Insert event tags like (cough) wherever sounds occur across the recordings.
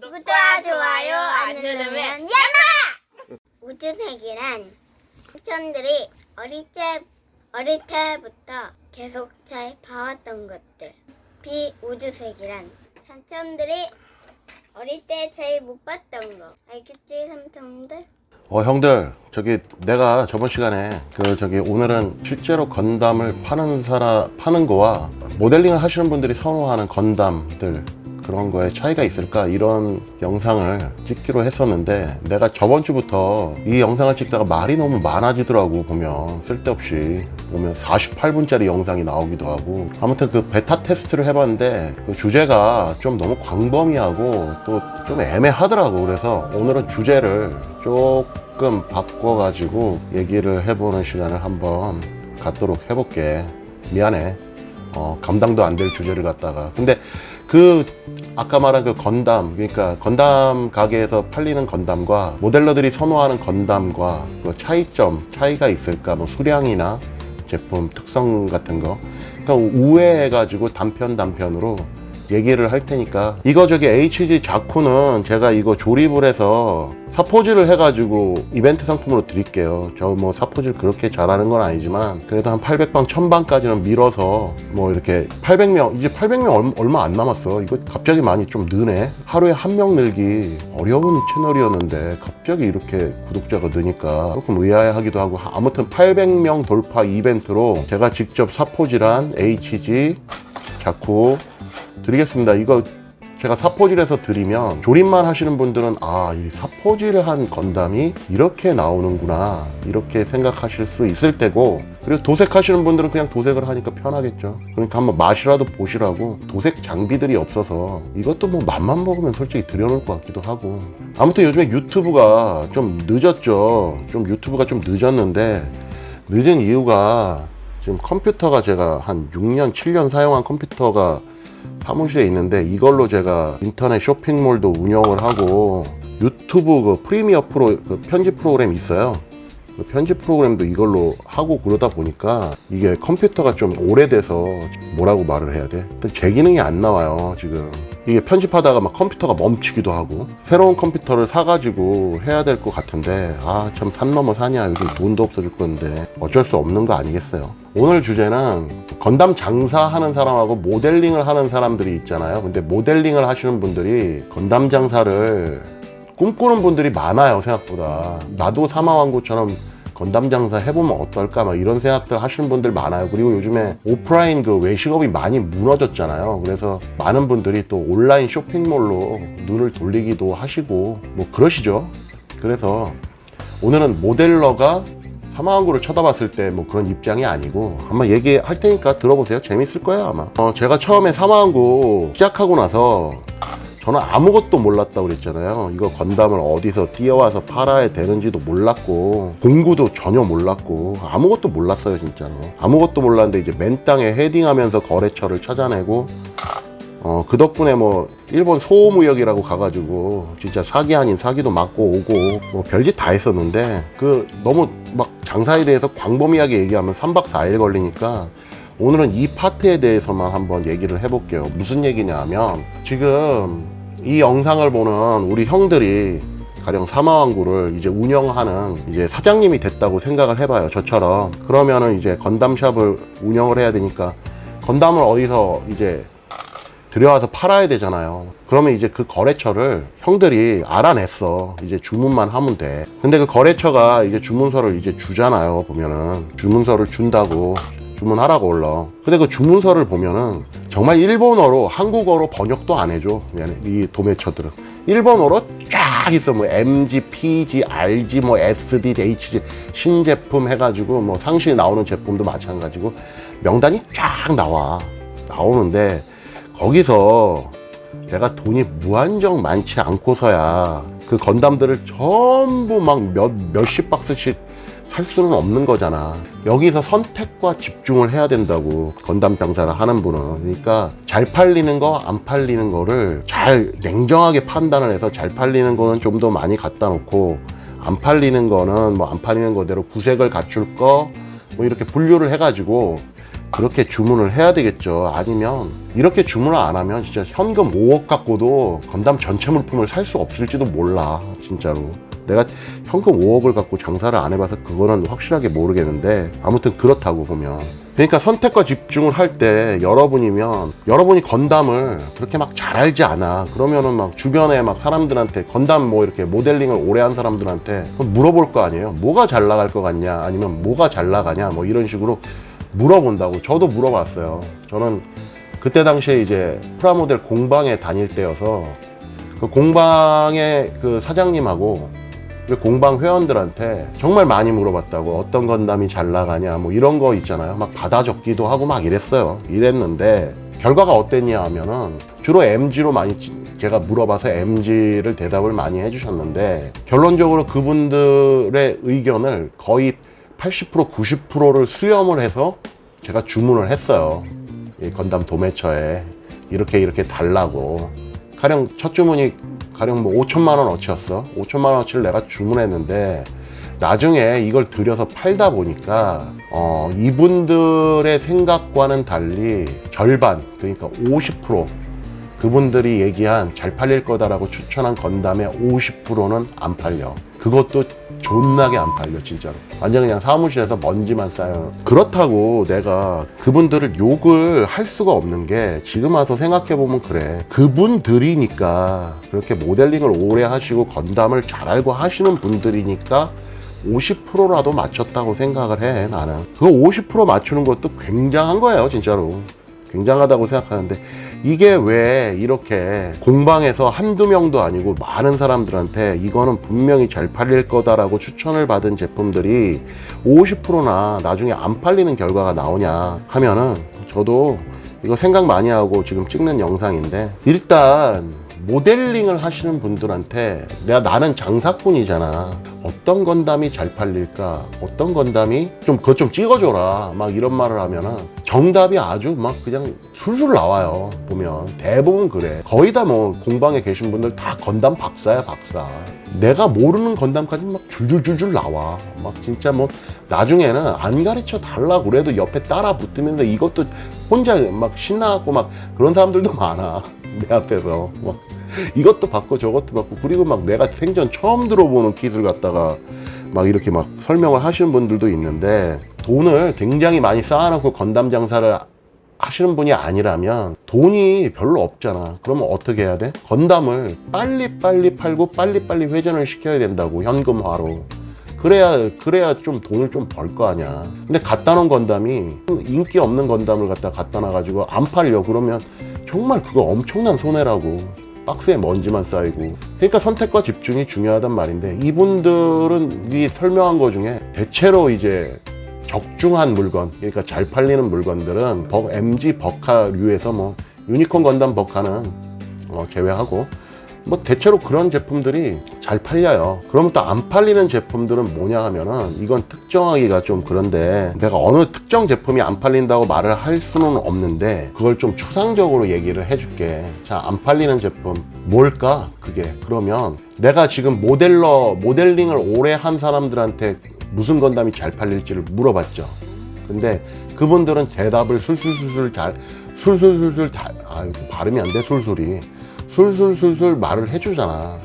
구독과 좋아요 안 누르면 야마! 우주색이란 삼촌들이 어릴 때 어릴 때부터 계속 잘 봐왔던 것들. 비우주색이란 삼촌들이 어릴 때 제일 못 봤던 거. 알겠지 삼촌들? 어 형들 저기 내가 저번 시간에 그 저기 오늘은 실제로 건담을 파는 사람 파는 거와 모델링을 하시는 분들이 선호하는 건담들 그런 거에 차이가 있을까? 이런 영상을 찍기로 했었는데 내가 저번 주부터 이 영상을 찍다가 말이 너무 많아지더라고 보면. 쓸데없이. 보면 48분짜리 영상이 나오기도 하고. 아무튼 그 베타 테스트를 해봤는데 그 주제가 좀 너무 광범위하고 또 좀 애매하더라고. 그래서 오늘은 주제를 조금 바꿔가지고 얘기를 해보는 시간을 한번 갖도록 해볼게. 미안해. 어, 감당도 안 될 주제를 갖다가. 근데 그 아까 말한 그 건담 그러니까 건담 가게에서 팔리는 건담과 모델러들이 선호하는 건담과 그 차이점 차이가 있을까? 뭐 수량이나 제품 특성 같은 거. 그러니까 우회해 가지고 단편 단편으로 얘기를 할 테니까. 이거 저기 HG 자쿠는 제가 이거 조립을 해서 사포질을 해가지고 이벤트 상품으로 드릴게요. 저 뭐 사포질 그렇게 잘하는 건 아니지만 그래도 한 800방 1000방까지는 밀어서 뭐 이렇게 800명 이제 800명 얼마 안 남았어. 이거 갑자기 많이 좀 느네. 하루에 한 명 늘기 어려운 채널이었는데 갑자기 이렇게 구독자가 느니까 조금 의아해하기도 하고 아무튼 800명 돌파 이벤트로 제가 직접 사포질한 HG 자쿠 드리겠습니다. 이거 제가 사포질해서 드리면 조립만 하시는 분들은 아, 이 사포질을 한 건담이 이렇게 나오는구나. 이렇게 생각하실 수 있을 때고 그리고 도색하시는 분들은 그냥 도색을 하니까 편하겠죠. 그러니까 한번 맛이라도 보시라고 도색 장비들이 없어서 이것도 뭐 맛만 먹으면 솔직히 들여놓을 것 같기도 하고 아무튼 요즘에 유튜브가 좀 늦었죠. 좀 유튜브가 좀 늦었는데 늦은 이유가 지금 컴퓨터가 제가 한 6년, 7년 사용한 컴퓨터가 사무실에 있는데 이걸로 제가 인터넷 쇼핑몰도 운영을 하고 유튜브 그 프리미어 프로 그 편집 프로그램 있어요. 그 편집 프로그램도 이걸로 하고 그러다 보니까 이게 컴퓨터가 좀 오래돼서 뭐라고 말을 해야 돼? 제 기능이 안 나와요 지금. 이게 편집하다가 막 컴퓨터가 멈추기도 하고 새로운 컴퓨터를 사가지고 해야 될 것 같은데 아 참 산 넘어 사냐 요즘 돈도 없어 죽겠는데 어쩔 수 없는 거 아니겠어요? 오늘 주제는 건담 장사하는 사람하고 모델링을 하는 사람들이 있잖아요. 근데 모델링을 하시는 분들이 건담 장사를 꿈꾸는 분들이 많아요 생각보다. 나도 사마왕구처럼 건담 장사 해보면 어떨까 막 이런 생각들 하시는 분들 많아요. 그리고 요즘에 오프라인 그 외식업이 많이 무너졌잖아요. 그래서 많은 분들이 또 온라인 쇼핑몰로 눈을 돌리기도 하시고 뭐 그러시죠. 그래서 오늘은 모델러가 사마왕구를 쳐다봤을 때 뭐 그런 입장이 아니고 한번 얘기할 테니까 들어보세요. 재밌을 거예요 아마. 어, 제가 처음에 사마왕구 시작하고 나서 저는 아무것도 몰랐다고 그랬잖아요. 이거 건담을 어디서 뛰어와서 팔아야 되는지도 몰랐고, 공구도 전혀 몰랐고, 아무것도 몰랐어요, 진짜로. 아무것도 몰랐는데 이제 맨 땅에 헤딩하면서 거래처를 찾아내고, 어, 그 덕분에 뭐, 일본 소무역이라고 가가지고, 진짜 사기 아닌 사기도 맞고 오고, 뭐, 별짓 다 했었는데, 그, 너무 막 장사에 대해서 광범위하게 얘기하면 3박 4일 걸리니까, 오늘은 이 파트에 대해서만 한번 얘기를 해볼게요. 무슨 얘기냐 하면, 지금 이 영상을 보는 우리 형들이 가령 사마왕구를 이제 운영하는 이제 사장님이 됐다고 생각을 해봐요. 저처럼. 그러면은 이제 건담샵을 운영을 해야 되니까 건담을 어디서 이제 들여와서 팔아야 되잖아요. 그러면 이제 그 거래처를 형들이 알아냈어. 이제 주문만 하면 돼. 근데 그 거래처가 이제 주문서를 이제 주잖아요. 보면은 주문서를 준다고 주문하라고 올라. 근데 그 주문서를 보면은 정말 일본어로 한국어로 번역도 안 해줘. 이 도매처들은. 일본어로 쫙 있어. 뭐 MG, PG, RG, 뭐 SD, HG 신제품 해가지고 뭐 상시에 나오는 제품도 마찬가지고 명단이 쫙 나와. 나오는데 거기서 내가 돈이 무한정 많지 않고서야 그 건담들을 전부 막 몇, 몇십 박스씩 살 수는 없는 거잖아. 여기서 선택과 집중을 해야 된다고 건담 병사를 하는 분은 그러니까 잘 팔리는 거 안 팔리는 거를 잘 냉정하게 판단을 해서 잘 팔리는 거는 좀 더 많이 갖다 놓고 안 팔리는 거는 뭐 안 팔리는 거대로 구색을 갖출 거 뭐 이렇게 분류를 해가지고 그렇게 주문을 해야 되겠죠. 아니면 이렇게 주문을 안 하면 진짜 현금 5억 갖고도 건담 전체 물품을 살 수 없을지도 몰라. 진짜로. 내가 현금 5억을 갖고 장사를 안 해봐서 그거는 확실하게 모르겠는데 아무튼 그렇다고 보면. 그러니까 선택과 집중을 할 때 여러분이면 여러분이 건담을 그렇게 막 잘 알지 않아. 그러면은 막 주변에 막 사람들한테 건담 뭐 이렇게 모델링을 오래 한 사람들한테 물어볼 거 아니에요? 뭐가 잘 나갈 것 같냐? 아니면 뭐가 잘 나가냐? 뭐 이런 식으로 물어본다고 저도 물어봤어요. 저는 그때 당시에 이제 프라모델 공방에 다닐 때여서 그 공방의 그 사장님하고 그 공방 회원들한테 정말 많이 물어봤다고 어떤 건담이 잘 나가냐 뭐 이런 거 있잖아요. 막 받아 적기도 하고 막 이랬어요. 이랬는데 결과가 어땠냐 하면은 주로 MG로 많이 지- 제가 물어봐서 MG를 대답을 많이 해주셨는데 결론적으로 그분들의 의견을 거의 80% 90%를 수렴을 해서 제가 주문을 했어요. 이 건담 도매처에 이렇게 이렇게 달라고. 가령 첫 주문이 가령 뭐 5천만 원 어치였어 5천만 원 어치를 내가 주문했는데 나중에 이걸 들여서 팔다 보니까 어, 이분들의 생각과는 달리 절반 그러니까 50% 그분들이 얘기한 잘 팔릴 거다라고 추천한 건담의 50%는 안 팔려. 그것도 존나게 안 팔려, 진짜로. 완전 그냥 사무실에서 먼지만 쌓여. 그렇다고 내가 그분들을 욕을 할 수가 없는 게 지금 와서 생각해보면 그래. 그분들이니까 그렇게 모델링을 오래 하시고 건담을 잘 알고 하시는 분들이니까 50%라도 맞췄다고 생각을 해, 나는. 그 50% 맞추는 것도 굉장한 거예요, 진짜로. 굉장하다고 생각하는데 이게 왜 이렇게 공방에서 한두 명도 아니고 많은 사람들한테 이거는 분명히 잘 팔릴 거다라고 추천을 받은 제품들이 50%나 나중에 안 팔리는 결과가 나오냐 하면은 저도 이거 생각 많이 하고 지금 찍는 영상인데 일단 모델링을 하시는 분들한테 내가 나는 장사꾼이잖아. 어떤 건담이 잘 팔릴까? 어떤 건담이 좀 그것 좀 찍어줘라. 막 이런 말을 하면은 정답이 아주 막 그냥 술술 나와요 보면. 대부분 그래. 거의 다 뭐 공방에 계신 분들 다 건담 박사야 박사 내가 모르는 건담까지 막 줄줄줄줄 나와. 막 진짜 뭐 나중에는 안 가르쳐 달라고 그래도 옆에 따라 붙으면서 이것도 혼자 막 신나갖고 막 그런 사람들도 (laughs) 많아. 내 앞에서 막 이것도 받고 저것도 받고 그리고 막 내가 생전 처음 들어보는 킷을 갖다가 막 이렇게 막 설명을 하시는 분들도 있는데 돈을 굉장히 많이 쌓아놓고 건담 장사를 하시는 분이 아니라면 돈이 별로 없잖아. 그러면 어떻게 해야 돼? 건담을 빨리빨리 팔고 빨리빨리 회전을 시켜야 된다고 현금화로. 그래야 그래야 좀 돈을 좀 벌 거 아니야. 근데 갖다 놓은 건담이 인기 없는 건담을 갖다 갖다 놔 가지고 안 팔려 그러면 정말 그거 엄청난 손해라고. 박스에 먼지만 쌓이고. 그러니까 선택과 집중이 중요하단 말인데 이분들은 이 설명한 거 중에 대체로 이제 적중한 물건, 그러니까 잘 팔리는 물건들은 버- MG 버카류에서 뭐 유니콘 건담 버카는 어, 제외하고 뭐 대체로 그런 제품들이 잘 팔려요. 그러면 또 안 팔리는 제품들은 뭐냐 하면은 이건 특정하기가 좀 그런데 내가 어느 특정 제품이 안 팔린다고 말을 할 수는 없는데 그걸 좀 추상적으로 얘기를 해줄게. 자, 안 팔리는 제품 뭘까? 그게 그러면 내가 지금 모델러 모델링을 오래 한 사람들한테 무슨 건담이 잘 팔릴지를 물어봤죠. 근데 그분들은 대답을 술술술술 잘 술술술술 잘 아, 발음이 안 돼 술술이 술술술술 말을 해주잖아.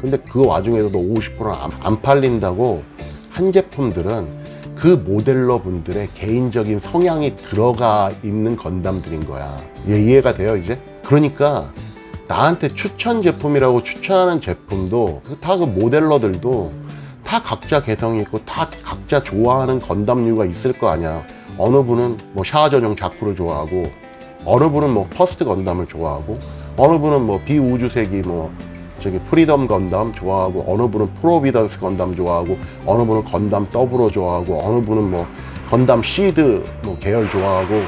근데 그 와중에서도 50%는 안, 안 팔린다고 한 제품들은 그 모델러 분들의 개인적인 성향이 들어가 있는 건담들인 거야. 예, 이해가 돼요, 이제? 그러니까 나한테 추천 제품이라고 추천하는 제품도 다 그 모델러들도 다 각자 개성이 있고 다 각자 좋아하는 건담류가 있을 거 아니야. 어느 분은 뭐 샤워 전용 자쿠를 좋아하고 어느 분은 뭐 퍼스트 건담을 좋아하고 어느 분은 뭐 비우주세기 뭐 저기 프리덤 건담 좋아하고 어느 분은 프로비던스 건담 좋아하고 어느 분은 건담 더블로 좋아하고 어느 분은 뭐 건담 시드 뭐 계열 좋아하고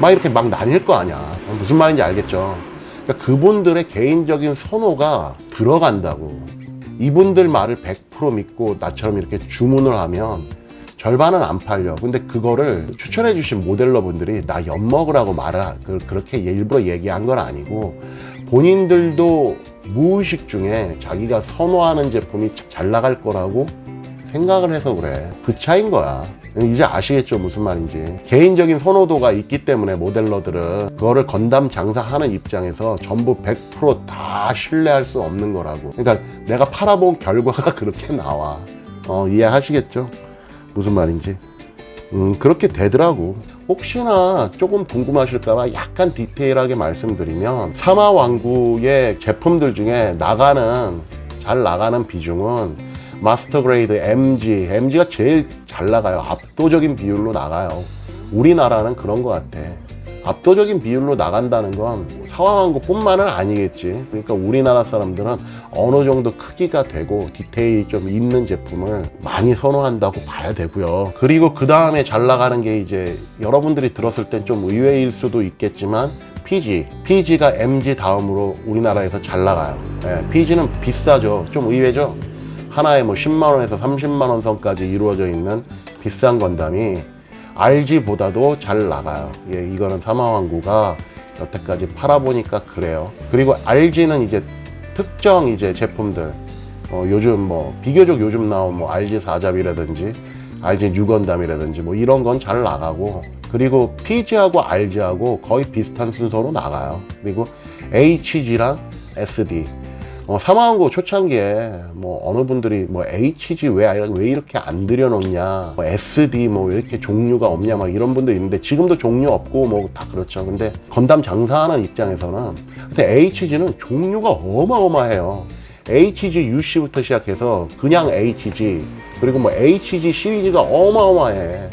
막 이렇게 막 나뉠 거 아니야. 무슨 말인지 알겠죠? 그러니까 그분들의 개인적인 선호가 들어간다고 이분들 말을 100% 믿고 나처럼 이렇게 주문을 하면 절반은 안 팔려. 근데 그거를 추천해 주신 모델러 분들이 나 엿 먹으라고 말을 하- 그- 그렇게 일부러 얘기한 건 아니고 본인들도 무의식 중에 자기가 선호하는 제품이 잘 나갈 거라고 생각을 해서 그래. 그 차인 거야. 이제 아시겠죠 무슨 말인지. 개인적인 선호도가 있기 때문에 모델러들은 그거를 건담 장사하는 입장에서 전부 100%다 신뢰할 수 없는 거라고. 그러니까 내가 팔아본 결과가 (laughs) 그렇게 나와. 어 이해하시겠죠? 무슨 말인지. 음 그렇게 되더라고. 혹시나 조금 궁금하실까봐 약간 디테일하게 말씀드리면 사마왕구의 제품들 중에 나가는 잘 나가는 비중은 마스터 그레이드 MG, MG가 제일 잘 나가요. 압도적인 비율로 나가요. 우리나라는 그런 것 같아. 압도적인 비율로 나간다는 건 사왕왕구뿐만은 아니겠지. 그러니까 우리나라 사람들은 어느 정도 크기가 되고 디테일이 좀 있는 제품을 많이 선호한다고 봐야 되고요. 그리고 그 다음에 잘 나가는 게 이제 여러분들이 들었을 땐 좀 의외일 수도 있겠지만 PG, PG가 MG 다음으로 우리나라에서 잘 나가요. 예, PG는 비싸죠. 좀 의외죠. 하나에 뭐 10만 원에서 30만 원 선까지 이루어져 있는 비싼 건담이 RG보다도 잘 나가요. 예, 이거는 사마왕구가 여태까지 팔아보니까 그래요. 그리고 RG는 이제 특정 이제 제품들, 어, 요즘 뭐 비교적 요즘 나온 뭐 RG 사잡이라든지 RG 뉴건담이라든지 뭐 이런 건 잘 나가고 그리고 PG하고 RG하고 거의 비슷한 순서로 나가요. 그리고 HG랑 SD 어, 사마왕고 초창기에 뭐 어느 분들이 뭐 HG 왜, 왜 이렇게 안 들여놓냐 뭐 SD 뭐왜 이렇게 종류가 없냐 막 이런 분들 있는데 지금도 종류 없고 뭐 다 그렇죠. 근데 건담 장사하는 입장에서는 근데 HG는 종류가 어마어마해요. HG UC부터 시작해서 그냥 HG 그리고 뭐 HG 시리즈가 어마어마해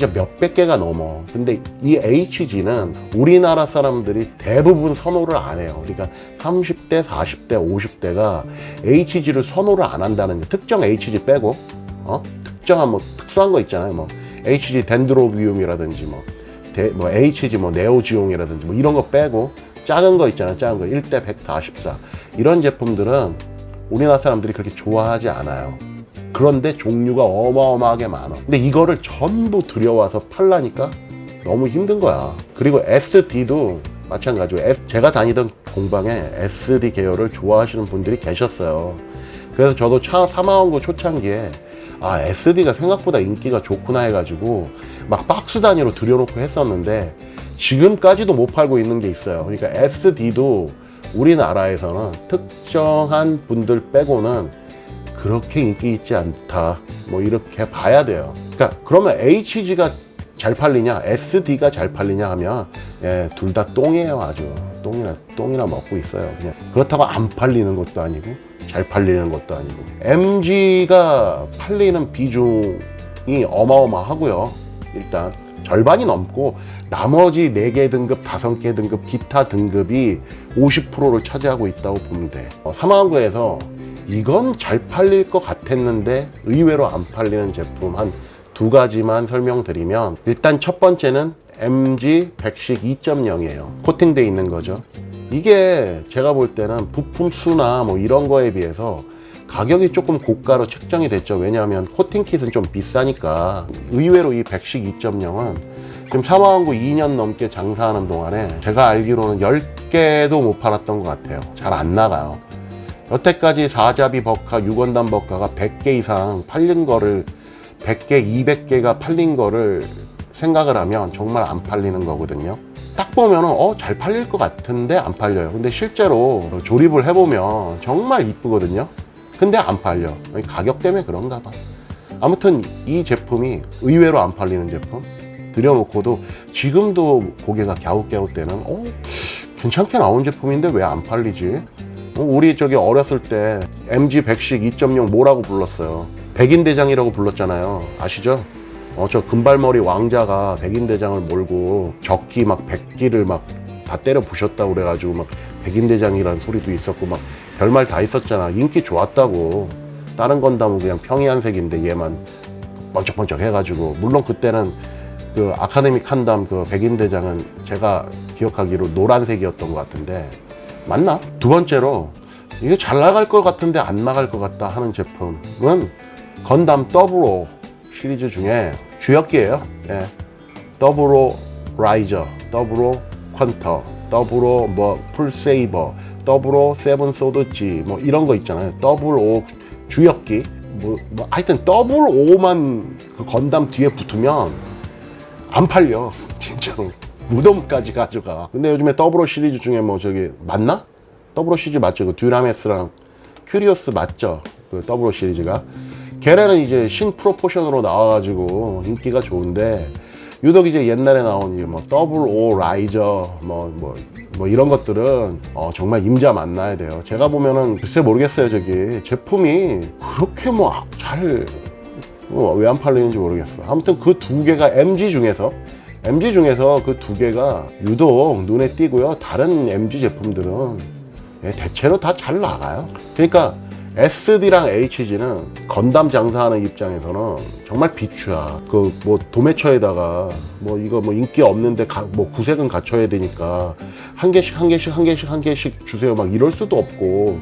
진짜 몇백 개가 넘어. 근데 이 HG는 우리나라 사람들이 대부분 선호를 안 해요. 그러니까 30대, 40대, 50대가 HG를 선호를 안 한다는 게 특정 HG 빼고, 어? 특정한 뭐 특수한 거 있잖아요. 뭐 HG 덴드로비움이라든지 뭐, 대, 뭐 HG 뭐 네오지용이라든지 뭐 이런 거 빼고 작은 거 있잖아요. 작은 거 1대 144. 이런 제품들은 우리나라 사람들이 그렇게 좋아하지 않아요. 그런데 종류가 어마어마하게 많아. 근데 이거를 전부 들여와서 팔라니까 너무 힘든 거야. 그리고 SD도 마찬가지고 S- 제가 다니던 공방에 SD 계열을 좋아하시는 분들이 계셨어요. 그래서 저도 차 사마원구 초창기에 아 SD가 생각보다 인기가 좋구나 해가지고 막 박스 단위로 들여놓고 했었는데 지금까지도 못 팔고 있는 게 있어요. 그러니까 SD도 우리나라에서는 특정한 분들 빼고는 그렇게 인기 있지 않다. 뭐 이렇게 봐야 돼요. 그러니까 그러면 HG가 잘 팔리냐, SD가 잘 팔리냐 하면 예, 둘 다 똥이에요, 아주 똥이나 똥이나 먹고 있어요. 그냥 그렇다고 안 팔리는 것도 아니고 잘 팔리는 것도 아니고 MG가 팔리는 비중이 어마어마하고요. 일단 절반이 넘고 나머지 4개 등급, 5개 등급, 기타 등급이 50%를 차지하고 있다고 보면 돼. 어, 사망구에서 이건 잘 팔릴 것 같았는데 의외로 안 팔리는 제품 한 두 가지만 설명드리면 일단 첫 번째는 MG 100식 2.0이에요. 코팅돼 있는 거죠. 이게 제가 볼 때는 부품 수나 뭐 이런 거에 비해서 가격이 조금 고가로 책정이 됐죠. 왜냐하면 코팅 킷은 좀 비싸니까. 의외로 이 100식 2.0은 지금 사마왕구 2년 넘게 장사하는 동안에 제가 알기로는 10개도 못 팔았던 것 같아요. 잘 안 나가요. 여태까지 사자비 버카, 유건담 버카가 100개 이상 팔린 거를 100개, 200개가 팔린 거를 생각을 하면 정말 안 팔리는 거거든요. 딱 보면은 어, 잘 팔릴 것 같은데 안 팔려요. 근데 실제로 조립을 해보면 정말 이쁘거든요. 근데 안 팔려. 가격 때문에 그런가 봐. 아무튼 이 제품이 의외로 안 팔리는 제품. 들여놓고도 지금도 고개가 갸웃갸웃대는 어, 괜찮게 나온 제품인데 왜 안 팔리지? 어, 우리 저기 어렸을 때 MG 100식 2.0 뭐라고 불렀어요? 백인대장이라고 불렀잖아요. 아시죠? 어, 저 금발머리 왕자가 백인대장을 몰고 적기 막 백기를 막 다 때려 부셨다고 그래가지고 막 백인대장이라는 소리도 있었고 막 별말 다 있었잖아. 인기 좋았다고. 다른 건담은 그냥 평이한색인데 얘만 번쩍번쩍 해가지고. 물론 그때는 그 아카데미 칸담 그 백인대장은 제가 기억하기로 노란색이었던 것 같은데 맞나? 두 번째로 이게 잘 나갈 것 같은데 안 나갈 것 같다 하는 제품은 건담 더블오 시리즈 중에 주역기예요. 예. 더블오 라이저, 더블오 퀀터, 더블오 뭐 풀세이버, 더블오 세븐 소드지 뭐 이런 거 있잖아요. 더블 오 주역기 뭐, 뭐 하여튼 더블 O만 그 건담 뒤에 붙으면 안 팔려 (laughs) 진짜로 무덤까지 가져가 근데 요즘에 더블 O 시리즈 중에 뭐 저기 맞나? 더블 O 시리즈 맞죠? 그 듀라메스랑 큐리오스 맞죠? 그 더블 O 시리즈가 걔네는 이제 신 프로포션으로 나와가지고 인기가 좋은데 유독 이제 옛날에 나온 이제 뭐 더블 오 라이저 뭐뭐뭐 이런 것들은 어, 정말 임자 만나야 돼요. 제가 보면은 글쎄 모르겠어요. 저기 제품이 그렇게 뭐 잘 왜안 팔리는지 모르겠어. 아무튼 그 두 개가 MG 중에서 MG 중에서 그 두 개가 유독 눈에 띄고요. 다른 MG 제품들은 예, 대체로 다 잘 나가요. 그러니까 SD랑 HG는 건담 장사하는 입장에서는 정말 비추야. 그 뭐 도매처에다가 뭐 이거 뭐 인기 없는데 가- 뭐 구색은 갖춰야 되니까 한 개씩 한 개씩 한 개씩 한 개씩 주세요. 막 이럴 수도 없고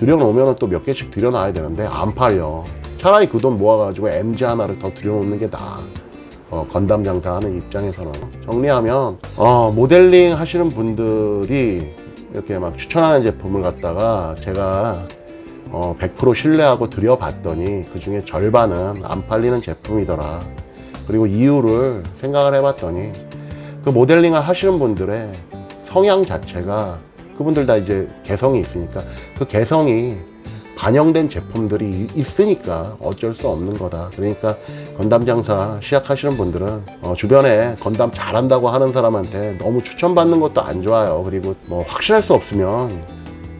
들여놓으면 또 몇 개씩 들여놔야 되는데 안 팔려. 차라리 그 돈 모아가지고 MG 하나를 더 들여놓는 게 나아. 어, 건담 장사하는 입장에서는 정리하면 어, 모델링 하시는 분들이 이렇게 막 추천하는 제품을 갖다가 제가 어, 100% 신뢰하고 들여봤더니 그 중에 절반은 안 팔리는 제품이더라. 그리고 이유를 생각을 해봤더니 그 모델링을 하시는 분들의 성향 자체가 그분들 다 이제 개성이 있으니까 그 개성이 반영된 제품들이 이- 있으니까 어쩔 수 없는 거다. 그러니까 건담 장사 시작하시는 분들은 어, 주변에 건담 잘한다고 하는 사람한테 너무 추천받는 것도 안 좋아요. 그리고 뭐 확신할 수 없으면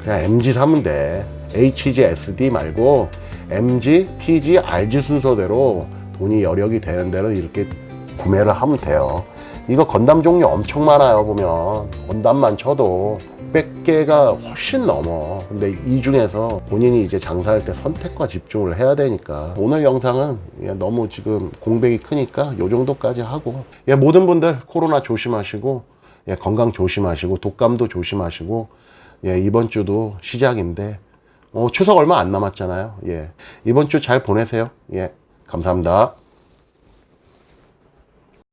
그냥 MG 사면 돼. HG, SD 말고 MG, TG, RG 순서대로 돈이 여력이 되는 대로 이렇게 구매를 하면 돼요. 이거 건담 종류 엄청 많아요, 보면. 건담만 쳐도 100개가 훨씬 넘어. 근데 이 중에서 본인이 이제 장사할 때 선택과 집중을 해야 되니까. 오늘 영상은 예, 너무 지금 공백이 크니까 요 정도까지 하고. 예, 모든 분들 코로나 조심하시고, 예, 건강 조심하시고, 독감도 조심하시고, 예, 이번 주도 시작인데, 어, 추석 얼마 안 남았잖아요. 예. 이번 주 잘 보내세요. 예. 감사합니다.